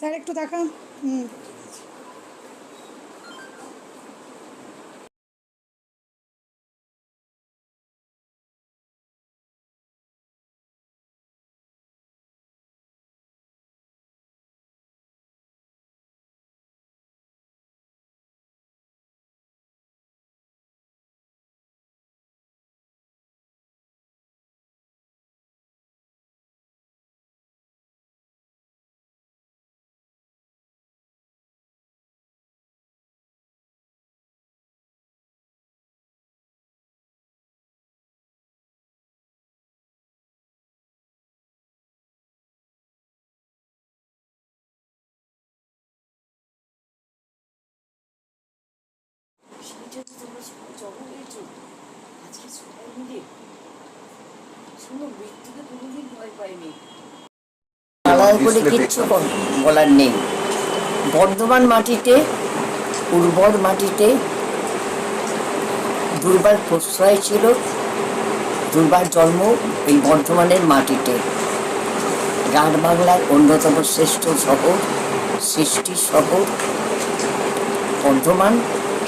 Sir একটু দেখান হুম। সেইটা তোমরা সবাই জন্ম দিয়েছ আজকে সবাই মিলে শোনো মৃত্যুকে কোনোদিন ভয় পাইনি আলাদা করে কিচ্ছু বলার নেই। বর্ধমান মাটিতে উর্বর মাটিতে দুর্বার প্রশ্রয় ছিল দুর্বার জন্ম এই বর্ধমানের মাটিতে। রাত বাংলার অন্যতম শ্রেষ্ঠ শহর সৃষ্টি শহর বর্ধমান।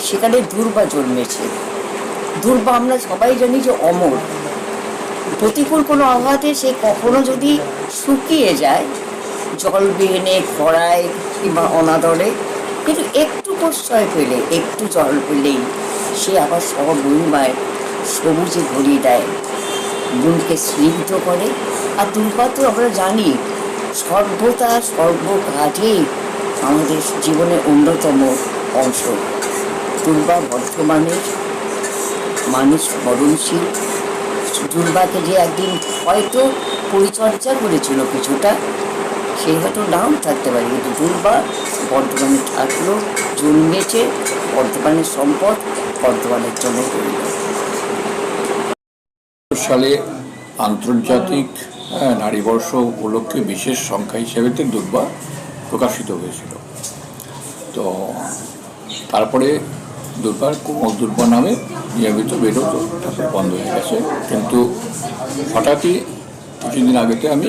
সেখানে দুর্বা জন্মেছে। দুর্বা আমরা সবাই জানি যে অমর। প্রতিকূল কোনো আঘাতে সে কখনো যদি শুকিয়ে যায়, জল বিহীনে খরায় কিংবা অনাদরে, কিন্তু একটু প্রশ্রয় পেলে, একটু জল পেলেই সে আবার সব দুর্বায় সবুজে ভরিয়ে দেয়। মনকে স্নিগ্ধ করে। আর দুর্বা তো আমরা জানি, সর্বদা সর্বকাজে আমাদের জীবনের অন্যতম অংশ। দুর্বা বর্তমানের মানুষ মরণশীল। দুর্বাকে যে একদিন হয়তো পরিচর্যা করেছিল কিছুটা সেই হয়তো নাম থাকতে পারে। কিন্তু দুর্বা বর্তমানে থাকল জন্মেছে বর্তমানের সম্পদ বর্তমানের জন্য সালে আন্তর্জাতিক আহ, নারী বর্ষ উপলক্ষে বিশেষ সংখ্যা হিসেবে দুর্বা প্রকাশিত হয়েছিল। তো তারপরে দুর্বার দুর্বা নামে নিয়মিত বেরোতো তারপরে বন্ধ হয়ে গেছে। কিন্তু হঠাৎই কিছুদিন আগেতে আমি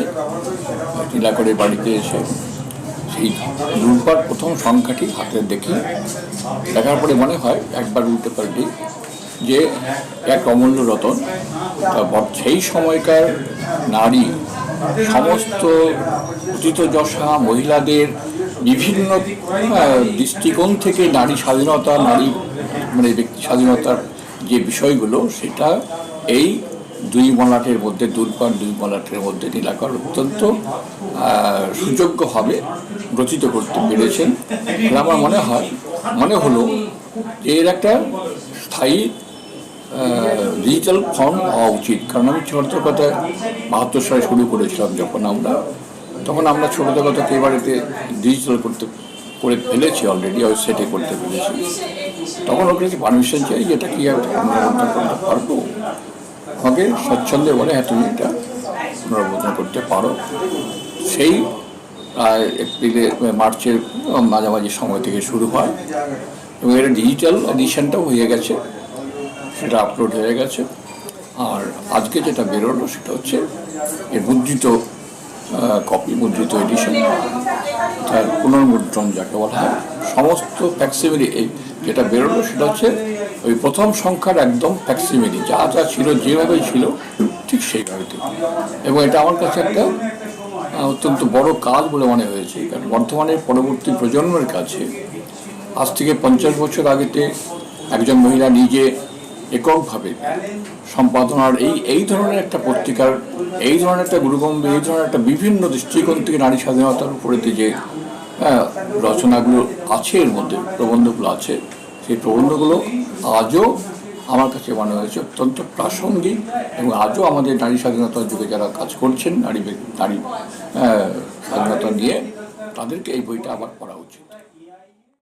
টিলাকরের বাড়িতে এসে সেই দুর্বার প্রথম সংখ্যাটি হাতে দেখি। দেখার পরে মনে হয় একবার উল্টে পাল্টে যে এক অমূল্য রতন সেই সময়কার নারী, সমস্ত অতীত যশা মহিলাদের বিভিন্ন দৃষ্টিকোণ থেকে নারী স্বাধীনতা, নারী মানে ব্যক্তি স্বাধীনতার যে বিষয়গুলো, সেটা এই দুই মলাটের মধ্যে দুর্বার দুই মলাটের মধ্যে নীলাকর অত্যন্ত সুযোগ্যভাবে রচিত করতে পেরেছেন। আমার মনে হয়, মনে হলো এর একটা স্থায়ী ডিজিটাল ফর্ম হওয়া উচিত। কারণ আমি ছোট কথা বাহাত্তর সালে শুরু করেছিলাম যখন আমরা। তখন আমরা ছোট কথা কে বাড়িতে ডিজিটাল করতে, করে ফেলেছি অলরেডি ওয়েবসাইটে করতে পেরেছি তখন ওর কাছে পারমিশন চাই যে এটা কি পুনরাবর্তন করতে পারব? আমাকে স্বচ্ছন্দে বলে হ্যাঁ তুমি এটা পুনরাবর্তন করতে পারো। সেই প্রায় এপ্রিলে, মার্চের মাঝামাঝি সময় থেকে শুরু হয়। এবং এটা ডিজিটাল এডিশনটাও হয়ে গেছে। সেটা আপলোড হয়ে গেছে। আর আজকে যেটা বেরোলো সেটা হচ্ছে এর মুদ্রিত কপি মুদ্রিত এডিশন তার পুনর্মুদ্রণ যাকে বলা হয়, সমস্ত ফ্যাক্সিমিলি এই যেটা বেরোলো সেটা হচ্ছে ওই প্রথম সংখ্যার একদম ফ্যাক্সিমিলি যা যা ছিল যেভাবে ছিল, ঠিক সেইভাবে এবং এটা আমার কাছে একটা অত্যন্ত বড় কাজ বলে মনে হয়েছে, কারণ বর্তমানে পরবর্তী প্রজন্মের কাছে, আজ থেকে পঞ্চাশ বছর আগেতে একজন মহিলা নিজে এককভাবে। সম্পাদনার এই এই ধরনের একটা পত্রিকার এই ধরনের একটা গুরুগম্ভ এই ধরনের একটা বিভিন্ন দৃষ্টিকোণ থেকে নারী স্বাধীনতার উপরেতে যে হ্যাঁ, রচনাগুলো আছে এর মধ্যে প্রবন্ধগুলো আছে সেই প্রবন্ধগুলো আজও আমার কাছে মনে হয়েছে অত্যন্ত প্রাসঙ্গিক এবং আজও আমাদের নারী স্বাধীনতার যুগে যারা কাজ করছেন নারী নারী আহ, স্বাধীনতা নিয়ে তাদেরকে এই বইটা আবার পড়া